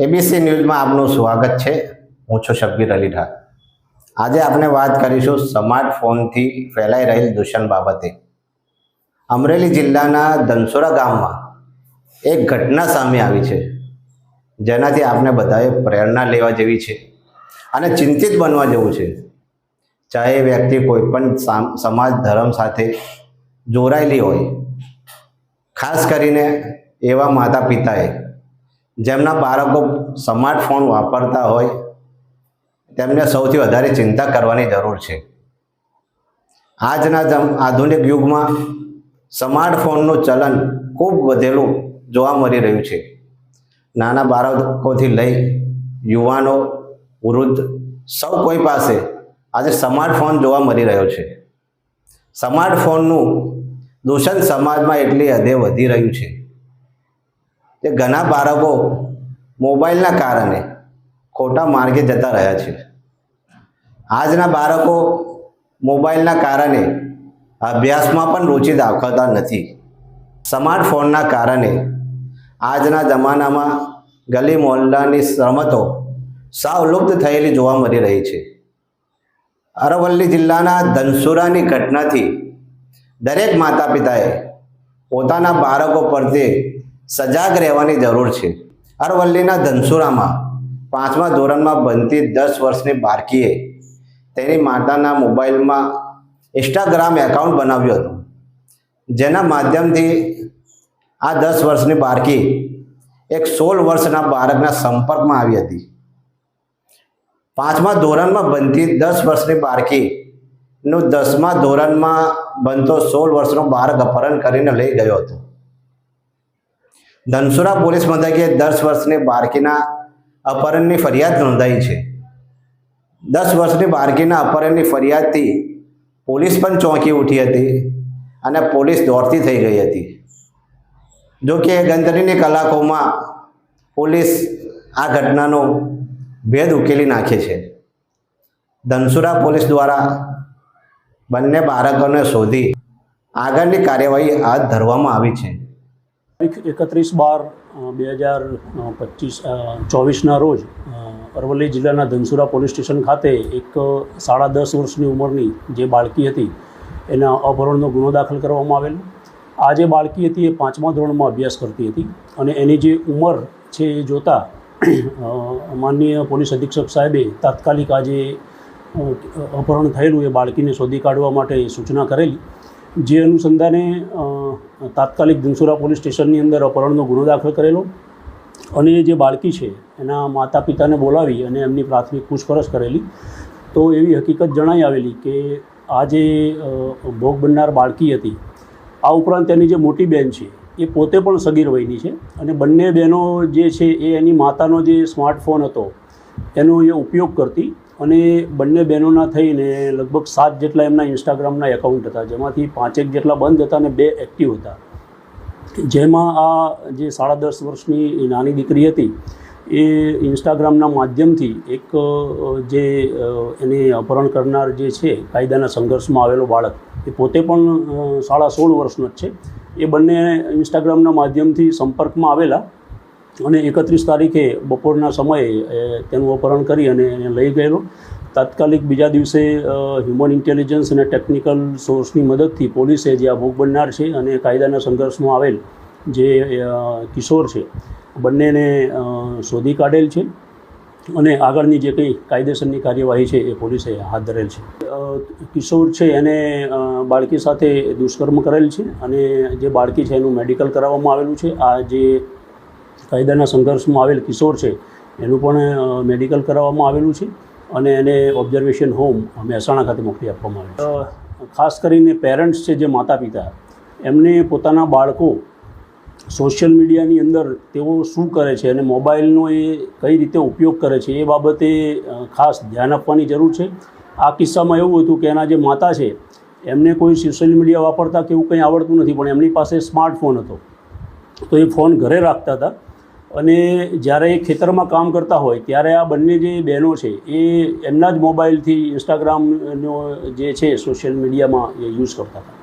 ABC ન્યૂઝમાં આપનું સ્વાગત છે. હું છું શબ્બીર અલી ઠાર આજે આપણે વાત કરીશું સ્માર્ટફોનથી ફેલાઈ રહેલ દૂષણ બાબતે. અમરેલી જિલ્લાના ધનસુરા ગામમાં એક ઘટના સામે આવી છે, જેનાથી આપણે બધાએ પ્રેરણા લેવા જેવી છે અને ચિંતિત બનવા જેવું છે. ચાહે વ્યક્તિ કોઈ પણ સામ- સમાજ, ધર્મ સાથે જોડાયેલી હોય, ખાસ કરીને એવા માતા પિતાએ જેમના બાળકો સ્માર્ટફોન વાપરતા હોય, તેમને સૌથી વધારે ચિંતા કરવાની જરૂર છે. આજના આધુનિક યુગમાં સ્માર્ટફોનનું ચલન ખૂબ વધેલું જોવા મળી રહ્યું છે. નાના બાળકોથી લઈ યુવાનો વૃદ્ધ સૌ કોઈ પાસે આજે સ્માર્ટફોન જોવા મળી રહ્યો છે. સ્માર્ટફોનનું દૂષણ સમાજમાં એટલી હદે વધી રહ્યું છે. કે ઘણા બાળકો મોબાઈલના કારણે ખોટા માર્ગે જતા રહ્યા છે. આજના બાળકો મોબાઈલના કારણે અભ્યાસમાં પણ રુચિ દાખવતા નથી. સ્માર્ટફોનના કારણે આજના જમાનામાં ગલી મોહલ્લાની રમતો સાવ લુપ્ત થયેલી જોવા મળી રહી છે. અરવલ્લી જિલ્લાના ધનસુરાની ઘટનાથી દરેક માતા પિતાએ પોતાના બાળકો પ્રત્યે સજાગ રહેવાની જરૂર છે. અરવલ્લીના ધનસુરામાં પાંચમા ધોરણમાં બનતી દસ વર્ષની બાળકીએ તેની માતાના મોબાઈલમાં ઇન્સ્ટાગ્રામ એકાઉન્ટ બનાવ્યું હતું. જેના માધ્યમથી આ દસ વર્ષની બાળકી એક સોળ વર્ષના બાળકના સંપર્કમાં આવી હતી. પાંચમા ધોરણમાં બનતી દસ વર્ષની બાળકીનું દસમા ધોરણમાં બનતો સોળ વર્ષનો બાળક અપહરણ કરીને લઈ ગયો હતો. ધનસુરા પોલીસ મથકે દસ વર્ષની બાળકીના અપહરણની ફરિયાદ નોંધાઈ છે. દસ વર્ષની બાળકીના અપહરણની ફરિયાદથી પોલીસ પણ ચોંકી ઉઠી હતી અને પોલીસ દોડતી થઈ ગઈ હતી. જો કે ગણતરીની કલાકોમાં પોલીસ આ ઘટનાનો ભેદ ઉકેલી નાખે છે. ધનસુરા પોલીસ દ્વારા બંને બાળકોને શોધી આગળની કાર્યવાહી હાથ ધરવામાં આવી છે. તારીખ એકત્રીસ બાર બે હજાર પચીસ ચોવીસના રોજ અરવલ્લી જિલ્લાના ધનસુરા પોલીસ સ્ટેશન ખાતે એક સાડા દસ વર્ષની ઉંમરની જે બાળકી હતી, એના અપહરણનો ગુનો દાખલ કરવામાં આવેલો. આ જે બાળકી હતી એ પાંચમા ધોરણમાં અભ્યાસ કરતી હતી અને એની જે ઉંમર છે એ જોતાં માનનીય પોલીસ અધિક્ષક સાહેબે તાત્કાલિક આજે અપહરણ થયેલું એ બાળકીને શોધી કાઢવા માટે સૂચના કરેલી. જે અનુસંધાને તાત્કાલિક ધનસુરા પોલીસ સ્ટેશનની અંદર અપહરણનો ગુનો દાખલ કરેલો. અને જે બાળકી છે, એના માતા પિતાને બોલાવી અને એમની પ્રાથમિક પૂછપરછ કરેલી. તો એવી હકીકત જણાઈ આવેલી કે આ જે ભોગ બનનાર બાળકી હતી, આ ઉપરાંત તેની જે મોટી બહેન છે, એ પોતે પણ સગીર વયની છે. અને બંને બહેનો જે છે, એ એની માતાનો જે સ્માર્ટફોન હતો, એનો એ ઉપયોગ કરતી અને બંને બહેનોના થઈને લગભગ સાત જેટલા એમના ઇન્સ્ટાગ્રામના એકાઉન્ટ હતા, જેમાંથી પાંચેક જેટલા બંધ હતા અને બે એક્ટિવ હતા. જેમાં આ જે સાડા દસ વર્ષની નાની દીકરી હતી, એ ઇન્સ્ટાગ્રામના માધ્યમથી એક જે એને અપહરણ કરનાર જે છે, કાયદાના સંઘર્ષમાં આવેલો બાળક, એ પોતે પણ સાડા સોળ વર્ષનો જ છે. એ બંને ઇન્સ્ટાગ્રામના માધ્યમથી સંપર્કમાં આવેલા અને એકત્રીસ તારીખે બપોરના સમયે તેનું અપહરણ કરી અને એને લઈ ગયેલો. તાત્કાલિક બીજા દિવસે હ્યુમન ઇન્ટેલિજન્સ અને ટેકનિકલ સોર્સની મદદથી પોલીસે જે આ ભોગ બનનાર છે અને કાયદાના સંઘર્ષમાં આવેલ જે કિશોર છે, બંનેને શોધી કાઢેલ છે અને આગળની જે કંઈ કાયદેસરની કાર્યવાહી છે એ પોલીસે હાથ ધરેલ છે. કિશોર છે એને બાળકી સાથે દુષ્કર્મ કરેલ છે અને જે બાળકી છે એનું મેડિકલ કરાવવામાં આવેલું છે. આ જે કાયદાના સંઘર્ષમાં આવેલ કિશોર છે એનું પણ મેડિકલ કરાવવામાં આવેલું છે અને એને ઓબ્ઝર્વેશન હોમ મહેસાણા ખાતે મોકલી આપવામાં આવે છે. ખાસ કરીને પેરેન્ટ્સ છે જે માતા પિતા એમને પોતાના બાળકો સોશિયલ મીડિયાની અંદર તેઓ શું કરે છે અને મોબાઈલનો એ કઈ રીતે ઉપયોગ કરે છે એ બાબતે ખાસ ધ્યાન આપવાની જરૂર છે. આ કિસ્સામાં એવું હતું કે એના જે માતા છે એમને કોઈ સોશિયલ મીડિયા વાપરતા કે એવું કંઈ આવડતું નથી પણ એમની પાસે સ્માર્ટફોન હતો. તો એ ફોન ઘરે રાખતા હતા. અને જ્યારે એ ખેતરમાં કામ કરતા હોય, ત્યારે આ બંને જે બહેનો છે, એ એમના જ મોબાઈલથી ઇન્સ્ટાગ્રામનો જે છે સોશિયલ મીડિયામાં એ યુઝ કરતા હતા.